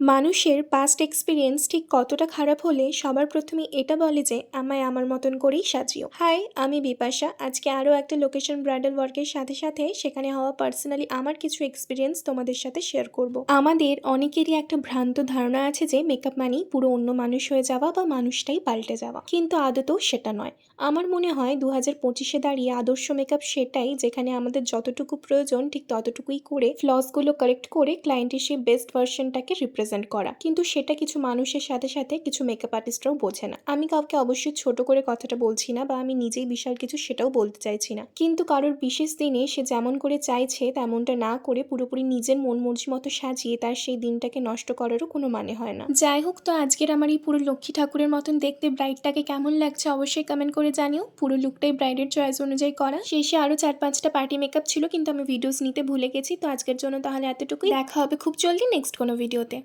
মানুষের past experience ঠিক কতটা খারাপ হলে সবার প্রথমে এটা বলে যে, আমায় আমার মতন করেই সাজিও। হাই আমি বিপাশা। আজকে আরও একটা লোকেশন ব্রাইডাল ওয়ার্কের সাথে সাথে সেখানে হওয়া পার্সোনালি আমার কিছু এক্সপিরিয়েন্স তোমাদের সাথে শেয়ার করব। আমাদের অনেকেরই একটা ভ্রান্ত ধারণা আছে যে মেকআপ মানেই পুরো অন্য মানুষ হয়ে যাওয়া বা মানুষটাই পাল্টে যাওয়া। কিন্তু আদতেও সেটা নয়। আমার মনে হয় দু হাজার পঁচিশে দাঁড়িয়ে আদর্শ মেকআপ সেটাই যেখানে আমাদের যতটুকু প্রয়োজন ঠিক ততটুকুই করে ফ্লসগুলো কারেক্ট করে ক্লায়েন্টের সেই বেস্ট ভার্সনটাকে রিপ্রেজেন্ট করা। কিন্তু সেটা কিছু মানুষের সাথে সাথে কিছু মেকআপ আর্টিস্টরাও বোঝে না। আমি কাউকে অবশ্যই ছোট করে কথাটা বলছি না বা আমি নিজেই বিশাল কিছু সেটাও বলতে চাইছি না। কিন্তু কারোর বিশেষ দিনে সে যেমন করে চাইছে, তেমনটা না করে পুরোপুরি নিজের মন মর্জি মতো সাজিয়ে তার সেই দিনটাকে নষ্ট করারও কোনো মানে হয় না। যাই হোক, তো আজকের আমার এই পুরো লক্ষ্মী ঠাকুরের মতন দেখতে ব্রাইডটাকে কেমন লাগছে অবশ্যই কমেন্ট করে জানিও। পুরো লুকটাই ব্রাইডের চয়েস অনুযায়ী করা। শেষে আরও চার পাঁচটা পার্টি মেকআপ ছিল, কিন্তু আমি ভিডিওস নিতে ভুলে গেছি। তো আজকের জন্য তাহলে এতটুকুই। দেখা হবে খুব জলদি নেক্সট কোনো ভিডিওতে